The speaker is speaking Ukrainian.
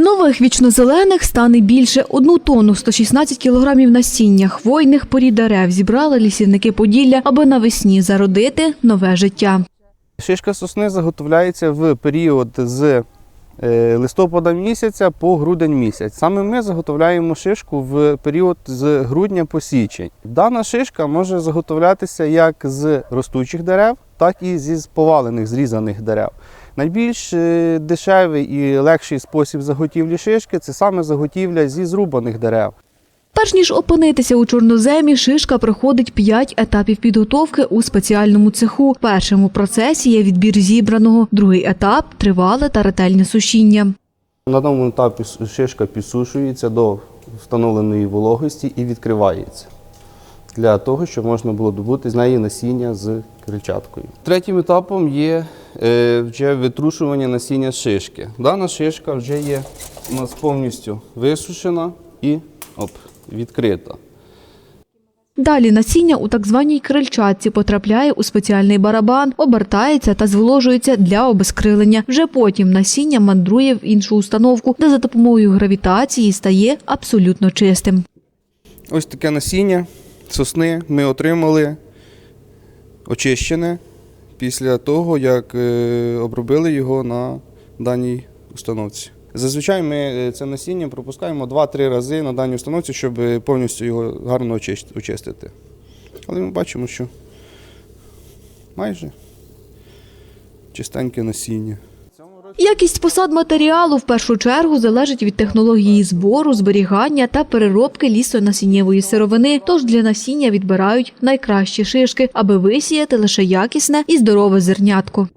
Нових вічнозелених стане більше. Одну тонну 116 кілограмів насіння хвойних порід дерев зібрали лісівники Поділля, аби навесні зародити нове життя. Шишка сосни заготовляється в період з е, листопада місяця по грудень місяць. Саме ми заготовляємо шишку в період з грудня по січень. Дана шишка може заготовлятися як з ростучих дерев, так і зі повалених, зрізаних дерев. Найбільш е, дешевий і легший спосіб заготівлі шишки це саме заготівля зі зрубаних дерев. Перш ніж опинитися у чорноземі, шишка проходить п'ять етапів підготовки у спеціальному цеху. В першому процесі є відбір зібраного, другий етап тривале та ретельне сушіння. На даному етапі шишка підсушується до встановленої вологості і відкривається для того, щоб можна було добути з неї насіння з крильчаткою. Третім етапом є е, вже витрушування насіння шишки. Дана шишка вже є у нас повністю висушена і оп, відкрита. Далі насіння у так званій крильчатці потрапляє у спеціальний барабан, обертається та зволожується для обезкрилення. Вже потім насіння мандрує в іншу установку, де за допомогою гравітації стає абсолютно чистим. Ось таке насіння сосни ми отримали очищене після того, як е, обробили його на даній установці. Зазвичай ми е, це насіння пропускаємо 2-3 рази на даній установці, щоб е, повністю його гарно очистити. Але ми бачимо, що майже чистеньке насіння. Якість посад матеріалу в першу чергу залежить від технології збору, зберігання та переробки лісонасіннєвої сировини. Тож для насіння відбирають найкращі шишки, аби висіяти лише якісне і здорове зернятко.